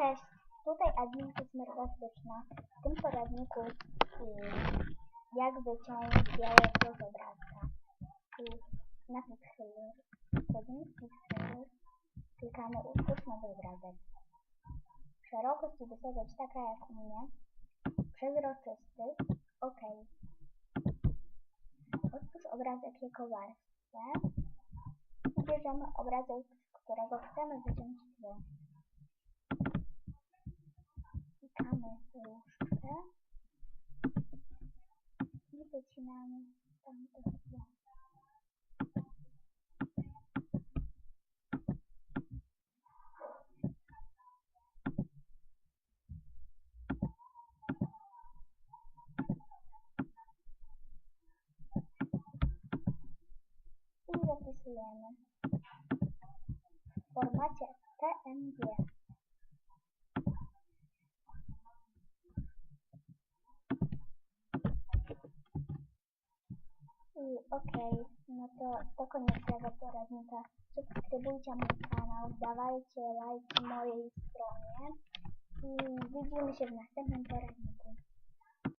Cześć, tutaj Adminka Smerfastyczna. W tym poradniku y, jak wyciąć białego z obrazka. Tu na Pixel, wchodzimy w Pixel, klikamy utwórz nowy obrazek. Szerokość i wysokość taka jak u mnie. Przezroczysty, OK. Otwórz obrazek jako warstwę. Wybierzemy obrazek, z którego chcemy wyciąć tło. черное кружка. И начинаем там И записываем в формате TNG. Okej, no to to koniec tego poradnika. Subskrybujcie mój kanał, dawajcie lajki mojej stronie i widzimy się w następnym poradniku.